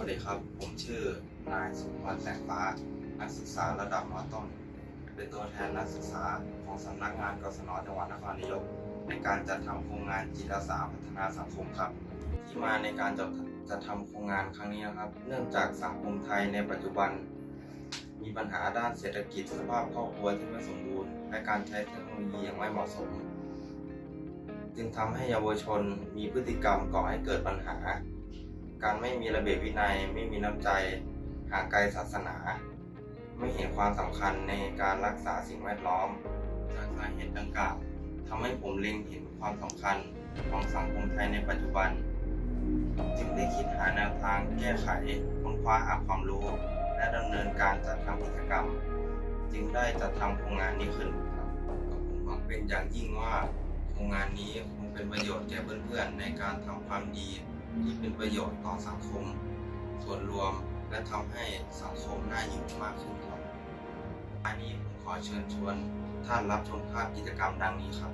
วัสดีครับ ผมชื่อนายสุพรแสงฟ้า นักศึกษาระดับมต้น เป็นตัวแทนนักศึกษาของสำนักงานกศนจังหวัดนครนายก ในการจัดทำโครงงานจิตอาสาพัฒนาสังคมครับ ที่มาในการจัดจัดทำโครงงานครั้งนี้นะครับ เนื่องจากสังคมไทยในปัจจุบัน มีปัญหาด้านเศรษฐกิจสภาพครอบครัวที่ไม่สมบูรณ์ และการใช้เทคโนโลยีอย่างไม่เหมาะสม จึงทำให้เยาวชนมีพฤติกรรมก่อให้เกิดปัญหา การไม่มีระเบียบวินัย ไม่มีน้ำใจห่างไกลศาสนา ไม่เห็นความสำคัญในการรักษาสิ่งแวดล้อมจากสาเหตุดังกล่าวทำให้ผมเล็งเห็นความสำคัญของสังคมไทยในปัจจุบัน จึงได้คิดหาแนวทางแก้ไขค้นคว้าหาความรู้ และดำเนินการจัดทำกิจกรรม จึงได้จัดทำโครงงานนี้ขึ้นครับก็ผมหวังเป็นอย่างยิ่งว่า โครงงานนี้คงเป็นประโยชน์แก่เพื่อนๆ ในการทำความดีที่เป็นประโยชน์ต่อสังคม ส่วนรวมและทำให้สังคมน่าอยู่มากขึ้นครับอันนี้ผมขอเชิญชวนท่านรับชมภาพกิจกรรมดังนี้ครับ